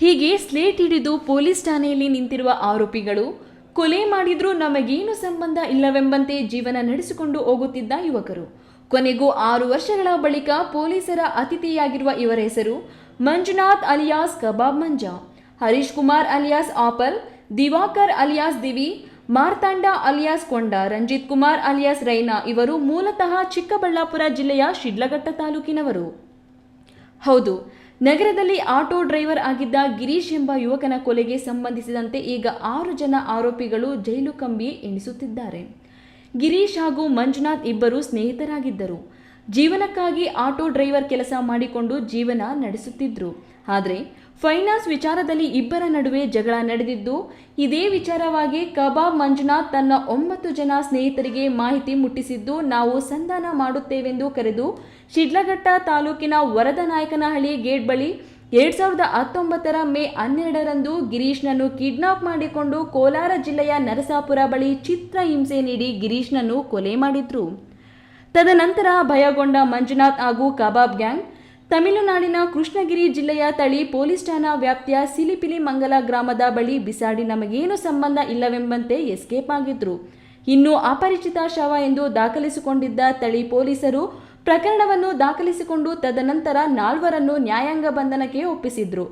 ಹೀಗೆ ಸ್ಲೇಟ್ ಹಿಡಿದು ಪೊಲೀಸ್ ಠಾಣೆಯಲ್ಲಿ ನಿಂತಿರುವ ಆರೋಪಿಗಳು, ಕೊಲೆ ಮಾಡಿದ್ರೂ ನಮಗೇನು ಸಂಬಂಧ ಇಲ್ಲವೆಂಬಂತೆ ಜೀವನ ನಡೆಸಿಕೊಂಡು ಹೋಗುತ್ತಿದ್ದ ಯುವಕರು. ಕೊನೆಗೂ ಆರು ವರ್ಷಗಳ ಬಳಿಕ ಪೊಲೀಸರ ಅತಿಥಿಯಾಗಿರುವ ಇವರ ಹೆಸರು Manjunath alias kebab Manja. Harish Kumar alias apple, Diwakar alias Divi, Marthanda alias Konda, Ranjith Kumar alias Raina ಇವರು ಮೂಲತಃ ಚಿಕ್ಕಬಳ್ಳಾಪುರ ಜಿಲ್ಲೆಯ ಶಿಡ್ಲಘಟ್ಟ ತಾಲೂಕಿನವರು. ಹೌದು, ನಗರದಲ್ಲಿ ಆಟೋ ಡ್ರೈವರ್ ಆಗಿದ್ದ ಗಿರೀಶ್ ಎಂಬ ಯುವಕನ ಕೊಲೆಗೆ ಸಂಬಂಧಿಸಿದಂತೆ ಈಗ ಆರು ಜನ ಆರೋಪಿಗಳು ಜೈಲು ಕಂಬಿ ಎಣಿಸುತ್ತಿದ್ದಾರೆ. ಗಿರೀಶ್ ಹಾಗೂ ಮಂಜುನಾಥ್ ಇಬ್ಬರು ಸ್ನೇಹಿತರಾಗಿದ್ದರು. ಜೀವನಕ್ಕಾಗಿ ಆಟೋ ಡ್ರೈವರ್ ಕೆಲಸ ಮಾಡಿಕೊಂಡು ಜೀವನ ನಡೆಸುತ್ತಿದ್ದರು ಆದರೆ ಫೈನಾನ್ಸ್ ವಿಚಾರದಲ್ಲಿ ಇಬ್ಬರ ನಡುವೆ ಜಗಳ ನಡೆದಿದ್ದು, ಇದೇ ವಿಚಾರವಾಗಿ ಕಬಾಬ್ ಮಂಜುನಾಥ್ ತನ್ನ ಒಂಬತ್ತು ಜನ ಸ್ನೇಹಿತರಿಗೆ ಮಾಹಿತಿ ಮುಟ್ಟಿಸಿದ್ದು, ನಾವು ಸಂಧಾನ ಮಾಡುತ್ತೇವೆಂದು ಕರೆದು ಶಿಡ್ಲಘಟ್ಟ ತಾಲೂಕಿನ ವರದನಾಯಕನಹಳ್ಳಿ ಗೇಟ್ ಬಳಿ ಎರಡ್ ಸಾವಿರದ ಹತ್ತೊಂಬತ್ತರ ಮೇ ಹನ್ನೆರಡರಂದು ಗಿರೀಶ್ನನ್ನು ಕಿಡ್ನಾಪ್ ಮಾಡಿಕೊಂಡು ಕೋಲಾರ ಜಿಲ್ಲೆಯ ನರಸಾಪುರ ಬಳಿ ಚಿತ್ರ ಹಿಂಸೆ ನೀಡಿ ಗಿರೀಶ್ನನ್ನು ಕೊಲೆ ಮಾಡಿದ್ರು. ತದನಂತರ ಭಯಗೊಂಡ ಮಂಜುನಾಥ್ ಹಾಗೂ ಕಬಾಬ್ ಗ್ಯಾಂಗ್ ತಮಿಳುನಾಡಿನ ಕೃಷ್ಣಗಿರಿ ಜಿಲ್ಲೆಯ ತಳಿ ಪೊಲೀಸ್ ಠಾಣಾ ವ್ಯಾಪ್ತಿಯ ಸಿಲಿಪಿಲಿ ಮಂಗಲ ಗ್ರಾಮದ ಬಳಿ ಬಿಸಾಡಿ ನಮಗೇನು ಸಂಬಂಧ ಇಲ್ಲವೆಂಬಂತೆ ಎಸ್ಕೇಪ್ ಆಗಿದ್ರು. ಇನ್ನು ಅಪರಿಚಿತ ಶವ ಎಂದು ದಾಖಲಿಸಿಕೊಂಡಿದ್ದ ತಳಿ ಪೊಲೀಸರು ಪ್ರಕರಣವನ್ನು ದಾಖಲಿಸಿಕೊಂಡು ತದನಂತರ ನಾಲ್ವರನ್ನು ನ್ಯಾಯಾಂಗ ಬಂಧನಕ್ಕೆ ಒಪ್ಪಿಸಿದ್ರು.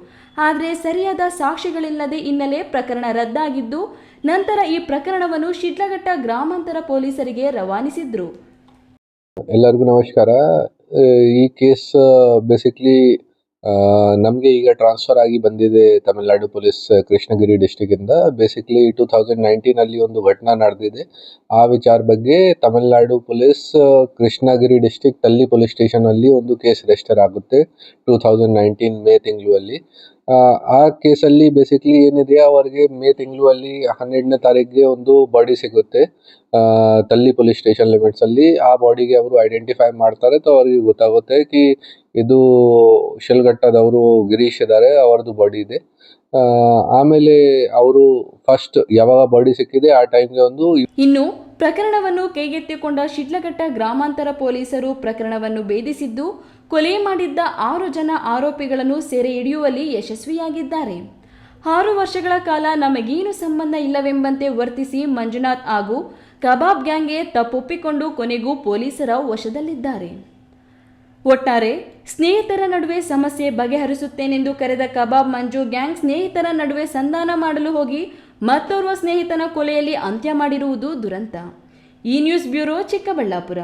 ಆದರೆ ಸರಿಯಾದ ಸಾಕ್ಷಿಗಳಿಲ್ಲದೆ ಹಿನ್ನೆಲೆ ಪ್ರಕರಣ ರದ್ದಾಗಿದ್ದು, ನಂತರ ಈ ಪ್ರಕರಣವನ್ನು ಶಿಡ್ಲಘಟ್ಟ ಗ್ರಾಮಾಂತರ ಪೊಲೀಸರಿಗೆ ರವಾನಿಸಿದ್ರು. ಎಲ್ಲರಿಗೂ ನಮಸ್ಕಾರ. ಈ ಕೇಸ್ ಬೇಸಿಕ್ಲಿ ನಮಗೆ ಈಗ ಟ್ರಾನ್ಸ್ಫರ್ ಆಗಿ ಬಂದಿದೆ ತಮಿಳುನಾಡು ಪೊಲೀಸ್ ಕೃಷ್ಣಗಿರಿ ಡಿಸ್ಟಿಕ್ಕಿಂದ ಬೇಸಿಕ್ಲಿ ಟೂ ತೌಸಂಡ್ ನೈನ್ಟೀನಲ್ಲಿ ಒಂದು ಘಟನೆ ನಡೆದಿದೆ. ಆ ವಿಚಾರ ಬಗ್ಗೆ ತಮಿಳುನಾಡು ಪೊಲೀಸ್ ಕೃಷ್ಣಗಿರಿ ಡಿಸ್ಟಿಕ್ ತಲ್ಲಿ ಪೊಲೀಸ್ ಸ್ಟೇಷನಲ್ಲಿ ಒಂದು ಕೇಸ್ ರಿಜಿಸ್ಟರ್ ಆಗುತ್ತೆ ಟೂ ತೌಸಂಡ್ ನೈನ್ಟೀನ್ ಮೇ ತಿಂಗಳಲ್ಲಿ. ಆ ಕೇಸಲ್ಲಿ ಬೇಸಿಕಲಿ ಏನಿದೆ, ಅವರಿಗೆ ಮೇ ತಿಂಗಳು ಅಲ್ಲಿ ಹನ್ನೆರಡನೇ ತಾರೀಕಿಗೆ ಒಂದು ಬಾಡಿ ಸಿಗುತ್ತೆ. ತಲ್ಲಿ ಪೊಲೀಸ್ ಸ್ಟೇಷನ್ ಲಿಮಿಟ್ಸ್ ಅಲ್ಲಿ. ಆ ಬಾಡಿಗೆ ಅವರು ಐಡೆಂಟಿಫೈ ಮಾಡ್ತಾರೆ. ತೊ ಅವರಿಗೆ ಗೊತ್ತಾಗುತ್ತೆ ಕಿ ಇದು ಶಿಲ್ಘಟ್ಟದವರು ಗಿರೀಶ್ ಇದ್ದಾರೆ ಅವರದು ಬಾಡಿ ಇದೆ. ಆಮೇಲೆ ಅವರು ಫಸ್ಟ್ ಯಾವಾಗ ಬಾಡಿ ಸಿಕ್ಕಿದೆ, ಆ ಟೈಮ್ಗೆ ಒಂದು ಇನ್ನು ಪ್ರಕರಣವನ್ನು ಕೈಗೆತ್ತಿಕೊಂಡ ಶಿಡ್ಲಘಟ್ಟ ಗ್ರಾಮಾಂತರ ಪೊಲೀಸರು ಪ್ರಕರಣವನ್ನು ಭೇದಿಸಿದ್ದು, ಕೊಲೆ ಮಾಡಿದ್ದ ಆರು ಜನ ಆರೋಪಿಗಳನ್ನು ಸೆರೆ ಹಿಡಿಯುವಲ್ಲಿ ಯಶಸ್ವಿಯಾಗಿದ್ದಾರೆ. ಆರು ವರ್ಷಗಳ ಕಾಲ ನಮಗೇನು ಸಂಬಂಧ ಇಲ್ಲವೆಂಬಂತೆ ವರ್ತಿಸಿ ಮಂಜುನಾಥ್ ಹಾಗೂ ಕಬಾಬ್ ಗ್ಯಾಂಗ್ಗೆ ತಪ್ಪೊಪ್ಪಿಕೊಂಡು ಕೊನೆಗೂ ಪೊಲೀಸರ ವಶದಲ್ಲಿದ್ದಾರೆ. ಒಟ್ಟಾರೆ, ಸ್ನೇಹಿತರ ನಡುವೆ ಸಮಸ್ಯೆ ಬಗೆಹರಿಸುತ್ತೇನೆಂದು ಕರೆದ ಕಬಾಬ್ ಮಂಜು ಗ್ಯಾಂಗ್ ಸ್ನೇಹಿತರ ನಡುವೆ ಸಂಧಾನ ಮಾಡಲು ಹೋಗಿ ಮತ್ತೋರ್ವ ಸ್ನೇಹಿತನ ಕೊಲೆಯಲ್ಲಿ ಅಂತ್ಯ ಮಾಡಿರುವುದು ದುರಂತ. ಈ ನ್ಯೂಸ್ ಬ್ಯೂರೋ ಚಿಕ್ಕಬಳ್ಳಾಪುರ.